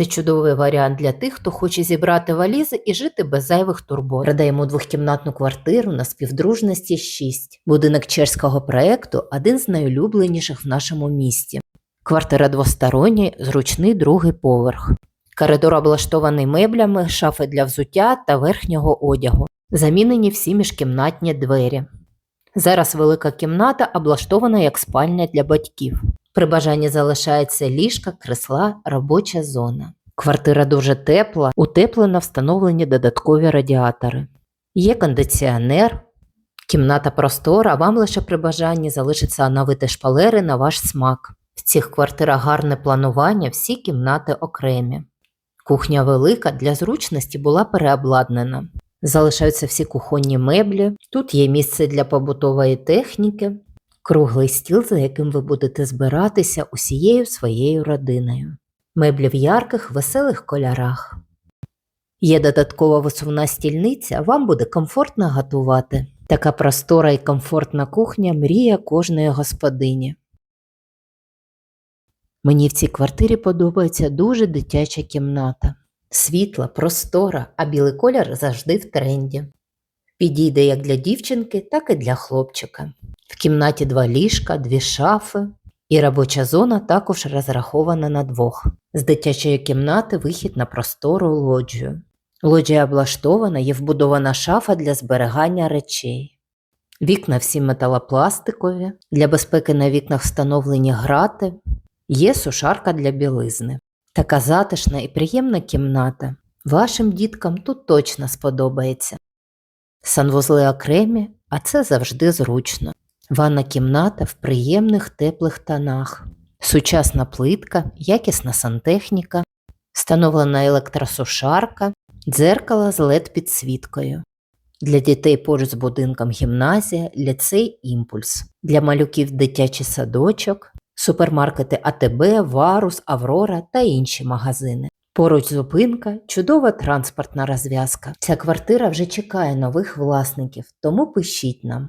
Це чудовий варіант для тих, хто хоче зібрати валізи і жити без зайвих турбот. Продаємо двохкімнатну квартиру на співдружності 6. Будинок чеського проекту один з найулюбленіших в нашому місті. Квартира двостороння, зручний другий поверх. Коридор облаштований меблями, шафи для взуття та верхнього одягу. Замінені всі міжкімнатні двері. Зараз велика кімната облаштована як спальня для батьків. При бажанні залишається ліжка, кресла, робоча зона. Квартира дуже тепла, утеплена встановлені додаткові радіатори. Є кондиціонер, кімната простора, вам лише при бажанні залишиться оновити шпалери на ваш смак. В цих квартирах гарне планування, всі кімнати окремі. Кухня велика, для зручності була переобладнана. Залишаються всі кухонні меблі. Тут є місце для побутової техніки, круглий стіл, за яким ви будете збиратися усією своєю родиною. Меблі в ярких, веселих кольорах. Є додаткова висувна стільниця, вам буде комфортно готувати. Така простора і комфортна кухня мрія кожної господині. Мені в цій квартирі подобається дуже дитяча кімната. Світла, простора, а білий колір завжди в тренді. Підійде як для дівчинки, так і для хлопчика. Кімнаті два ліжка, дві шафи, і робоча зона також розрахована на двох. З дитячої кімнати вихід на простору лоджію. Лоджія облаштована, є вбудована шафа для зберігання речей. Вікна всі металопластикові, для безпеки на вікнах встановлені грати, є сушарка для білизни. Така затишна і приємна кімната. Вашим діткам тут точно сподобається. Санвузли окремі, а це завжди зручно. Ванна кімната в приємних теплих тонах. Сучасна плитка, якісна сантехніка, встановлена електросушарка, дзеркало з led підсвіткою. Для дітей поруч з будинком гімназія, ліцей імпульс. Для малюків дитячий садочок, супермаркети АТБ, Варус, Аврора та інші магазини. Поруч зупинка, чудова транспортна розв'язка. Ця квартира вже чекає нових власників, тому пишіть нам.